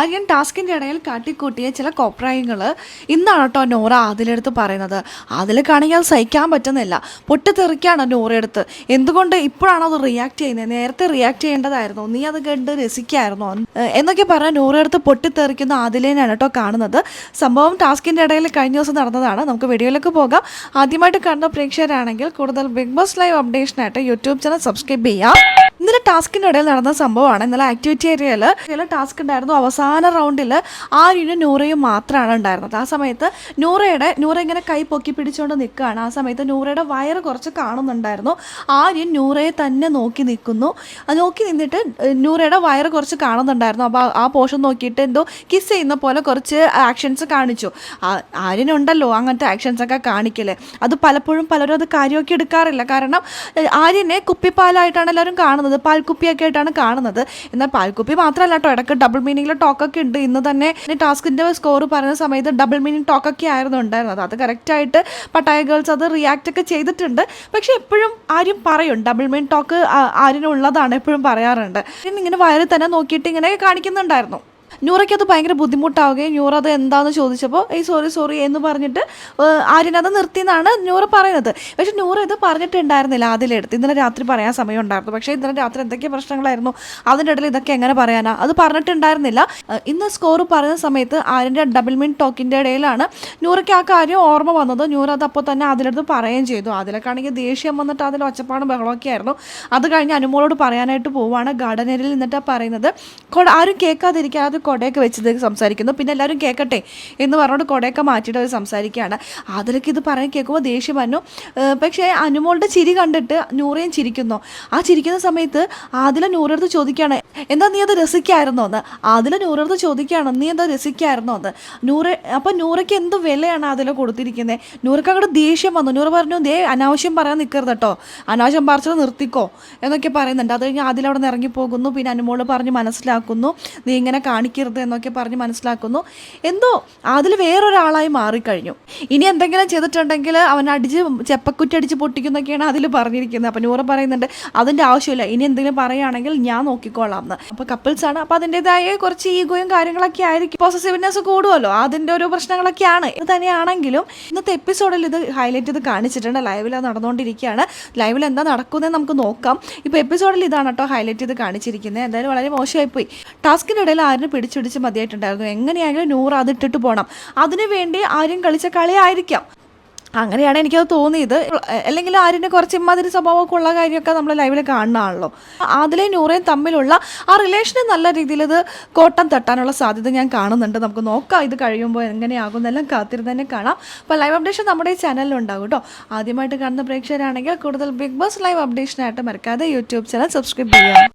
ആര്യൻ ടാസ്കിന്റെ ഇടയിൽ കാട്ടിക്കൂട്ടിയ ചില കോപ്രായങ്ങൾ ഇന്നാണ് കേട്ടോ നോറ അതിലെടുത്ത് പറയുന്നത്. ആദിലക്കാണെങ്കിൽ അത് സഹിക്കാൻ പറ്റുന്നില്ല. പൊട്ടിത്തെറിക്കാണ് നോറയെടുത്ത് എന്തുകൊണ്ട് ഇപ്പോഴാണ് അത് റിയാക്ട് ചെയ്യുന്നത്? നേരത്തെ റിയാക്ട് ചെയ്യേണ്ടതായിരുന്നു. നീ അത് കണ്ട് രസിക്കായിരുന്നു എന്നൊക്കെ പറഞ്ഞാൽ നോറയെടുത്ത് പൊട്ടിത്തെറിക്കുന്ന ആദിലേനാണ് കേട്ടോ കാണുന്നത്. സംഭവം ടാസ്കിന്റെ ഇടയിൽ കഴിഞ്ഞ ദിവസം നടന്നതാണ്. നമുക്ക് വീഡിയോയിലേക്ക് പോകാം. ആദ്യമായിട്ട് കാണുന്ന പ്രേക്ഷകരാണെങ്കിൽ കൂടുതൽ ബിഗ് ബോസ് ലൈവ് അപ്ഡേഷനായിട്ട് യൂട്യൂബ് ചാനൽ സബ്സ്ക്രൈബ് ചെയ്യാം. ഇന്നലെ ടാസ്കിന്റെ ഇടയിൽ നടന്ന സംഭവമാണ്. ഇന്നലെ ആക്ടിവിറ്റി ഏരിയയിൽ ചില ടാസ്ക് ഉണ്ടായിരുന്നു. അവസാന റൗണ്ടിൽ ആര്യനും നൂറയും മാത്രമാണ് ഉണ്ടായിരുന്നത്. ആ സമയത്ത് നൂറയുടെ നൂറ ഇങ്ങനെ കൈ പൊക്കി പിടിച്ചുകൊണ്ട് നിൽക്കുകയാണ് ആ സമയത്ത് നൂറയുടെ വയറ് കുറച്ച് കാണുന്നുണ്ടായിരുന്നു. ആര്യൻ നൂറയെ തന്നെ നോക്കി നിൽക്കുന്നു നോക്കി നിന്നിട്ട് നൂറയുടെ വയറ് കുറച്ച് കാണുന്നുണ്ടായിരുന്നു. അപ്പോൾ ആ പോഷൻ നോക്കിയിട്ട് എന്തോ കിസ് ചെയ്യുന്ന പോലെ കുറച്ച് ആക്ഷൻസ് കാണിച്ചു. ആര്യനുണ്ടല്ലോ അങ്ങനത്തെ ആക്ഷൻസ് ഒക്കെ കാണിക്കൽ. അത് പലപ്പോഴും പലരും അത് കാര്യമൊക്കെ എടുക്കാറില്ല. കാരണം ആര്യനെ കുപ്പിപ്പാലായിട്ടാണ് എല്ലാവരും കാണുന്നത്. പാൽക്കുപ്പിയൊക്കെ ആയിട്ടാണ് കാണുന്നത്. എന്നാൽ പാൽക്കുപ്പി മാത്രമല്ല കേട്ടോ ഇടയ്ക്ക് ഡബിൾ മീനിങ്ങിലെ ടോക്കൊക്കെ ഉണ്ട്. ഇന്ന് തന്നെ ടാസ്കിന്റെ സ്കോർ പറയുന്ന സമയത്ത് ഡബിൾ മീനിങ് ടോക്കൊക്കെ ആയിരുന്നു ഉണ്ടായിരുന്നത്. അത് കറക്റ്റായിട്ട് പട്ടായ ഗേൾസ് അത് റിയാക്റ്റ് ഒക്കെ ചെയ്തിട്ടുണ്ട്. പക്ഷേ എപ്പോഴും ആരും പറയും ഡബിൾ മീൻ ടോക്ക് ആരിനുള്ളതാണ് എപ്പോഴും പറയാറുണ്ട്. ഇങ്ങനെ വയറിൽ തന്നെ നോക്കിയിട്ട് ഇങ്ങനെ കാണിക്കുന്നുണ്ടായിരുന്നു. നൂറയ്ക്ക് അത് ഭയങ്കര ബുദ്ധിമുട്ടാവുകയും ന്യൂറ അത് എന്താണെന്ന് ചോദിച്ചപ്പോൾ ഈ സോറി സോറി എന്ന് പറഞ്ഞിട്ട് ആര്യൻ അത് നിർത്തി എന്നാണ് ന്യൂറ പറയുന്നത്. പക്ഷെ ന്യൂറ ഇത് പറഞ്ഞിട്ടുണ്ടായിരുന്നില്ല അതിലെടുത്ത് ഇന്നലെ രാത്രി പറയാൻ സമയം ഉണ്ടായിരുന്നു പക്ഷേ ഇന്നലെ രാത്രി എന്തൊക്കെ പ്രശ്നങ്ങളായിരുന്നു അതിന്റെ ഇടയിൽ ഇതൊക്കെ എങ്ങനെ പറയാനാ അത് പറഞ്ഞിട്ടുണ്ടായിരുന്നില്ല. ഇന്ന് സ്കോർ പറയുന്ന സമയത്ത് ആര്യന്റെ ഡബിൾ മിൻ ടോക്കിന്റെ ഇടയിലാണ് ന്യൂറയ്ക്ക് ആ കാര്യം ഓർമ്മ വന്നത്. ന്യൂറ അത് അപ്പോൾ തന്നെ അതിലെടുത്ത് പറയുകയും ചെയ്തു. അതിലൊക്കെയാണെങ്കിൽ ദേഷ്യം വന്നിട്ട് അതിൽ ഒച്ചപ്പാടും ബഹളമൊക്കെ ആയിരുന്നു. അത് കഴിഞ്ഞ് അനുമോളോട് പറയാനായിട്ട് പോവുകയാണ്. ഗാർഡനറിൽ നിന്നിട്ടാണ് നിന്നിട്ട് പറയുന്നത്. ആരും കേൾക്കാതിരിക്കാതെ കൊടയൊക്കെ വെച്ചത് സംസാരിക്കുന്നു. പിന്നെ എല്ലാവരും കേൾക്കട്ടെ എന്ന് പറഞ്ഞുകൊണ്ട് കൊടയൊക്കെ മാറ്റിയിട്ട് അവർ സംസാരിക്കുകയാണ്. അതിലൊക്കെ ഇത് പറയാൻ കേൾക്കുമ്പോൾ ദേഷ്യം വന്നു. പക്ഷേ അനുമോളുടെ ചിരി കണ്ടിട്ട് നൂറയും ചിരിക്കുന്നു. ആ ചിരിക്കുന്ന സമയത്ത് ആദില നൂറടുത്ത് ചോദിക്കുകയാണ് എന്താ നീ അത് രസിക്കായിരുന്നോ? എന്ന്. ആദില നൂറടുത്ത് ചോദിക്കുകയാണ് നീ എന്താ രസിക്കായിരുന്നോ? എന്ന്. നൂറ് അപ്പം നൂറയ്ക്ക് എന്ത് വിലയാണ് അതിൽ കൊടുത്തിരിക്കുന്നത് നൂറയ്ക്ക് അങ്ങോട്ട് ദേഷ്യം വന്നു. നൂറ് പറഞ്ഞു ദേ അനാവശ്യം പറയാൻ നിൽക്കരുത് കേട്ടോ അനാവശ്യം പറിച്ചത് നിർത്തിക്കോ. എന്നൊക്കെ പറയുന്നുണ്ട്. അത് കഴിഞ്ഞ് അവിടെ നിന്ന് ഇറങ്ങിപ്പോകുന്നു. പിന്നെ അനുമോൾ പറഞ്ഞ് മനസ്സിലാക്കുന്നു നീ ഇങ്ങനെ കാണിക്കരുത് എന്നൊക്കെ പറഞ്ഞ് മനസ്സിലാക്കുന്നു. എന്തോ അതിൽ വേറൊരാളായി മാറിക്കഴിഞ്ഞു. ഇനി എന്തെങ്കിലും ചെയ്തിട്ടുണ്ടെങ്കിൽ അവൻ അടിച്ച് ചെപ്പക്കുറ്റി അടിച്ച് പൊട്ടിക്കുന്നൊക്കെയാണ് അതിൽ പറഞ്ഞിരിക്കുന്നത്. അപ്പം നൂറ് പറയുന്നുണ്ട് അതിന്റെ ആവശ്യമില്ല. ഇനി എന്തെങ്കിലും പറയുകയാണെങ്കിൽ ഞാൻ നോക്കിക്കോളാം എന്ന് അപ്പോൾ കപ്പിൾസ് ആണ്. അപ്പോൾ അതിന്റെതായ കുറച്ച് ഈഗോയും കാര്യങ്ങളൊക്കെ ആയിരിക്കും. പോസസീവ്നെസ് കൂടുമല്ലോ. അതിന്റെ ഒരു പ്രശ്നങ്ങളൊക്കെയാണ്. ഇത് തന്നെയാണെങ്കിലും ഇന്നത്തെ എപ്പിസോഡിൽ ഇത് ഹൈലൈറ്റ് ചെയ്ത് കാണിച്ചിട്ടുണ്ട്. ലൈവിൽ നടന്നുകൊണ്ടിരിക്കുകയാണ്. ലൈവിൽ എന്താ നടക്കുന്നത് നമുക്ക് നോക്കാം. ഇപ്പോൾ എപ്പിസോഡിൽ ഇതാണ് കേട്ടോ ഹൈലൈറ്റ് ചെയ്ത് കാണിച്ചിരിക്കുന്നത്. എന്തായാലും വളരെ മോശമായിപ്പോയി. ഇടയിൽ ആരും പിടിച്ചുപിടിച്ച് മതിയായിട്ടുണ്ടായിരുന്നു. എങ്ങനെയായാലും നൂറ് അതിട്ടിട്ട് പോകണം അതിനു വേണ്ടി ആരും കളിച്ച കളിയായിരിക്കാം. അങ്ങനെയാണ് എനിക്കത് തോന്നിയത്. അല്ലെങ്കിൽ ആര്യന്റെ കുറച്ച് ഇമ്മാതിരി സ്വഭാവമൊക്കെ ഉള്ള കാര്യമൊക്കെ നമ്മൾ ലൈവിൽ കാണുന്നതാണല്ലോ. അതിലെ നൂറേയും തമ്മിലുള്ള ആ റിലേഷനെ നല്ല രീതിയിൽ ഇത് കോട്ടം തട്ടാനുള്ള സാധ്യത ഞാൻ കാണുന്നുണ്ട്. നമുക്ക് നോക്കാം ഇത് കഴിയുമ്പോൾ എങ്ങനെയാകും. എന്നെല്ലാം കാത്തിരുന്ന് തന്നെ കാണാം. അപ്പോൾ ലൈവ് അപ്ഡേഷൻ നമ്മുടെ ഈ ചാനലിൽ ഉണ്ടാകും കേട്ടോ. ആദ്യമായിട്ട് കാണുന്ന പ്രേക്ഷകരാണെങ്കിൽ കൂടുതൽ ബിഗ് ബോസ് ലൈവ് അപ്ഡേഷനായിട്ട് മറക്കാതെ യൂട്യൂബ് ചാനൽ സബ്സ്ക്രൈബ് ചെയ്യാം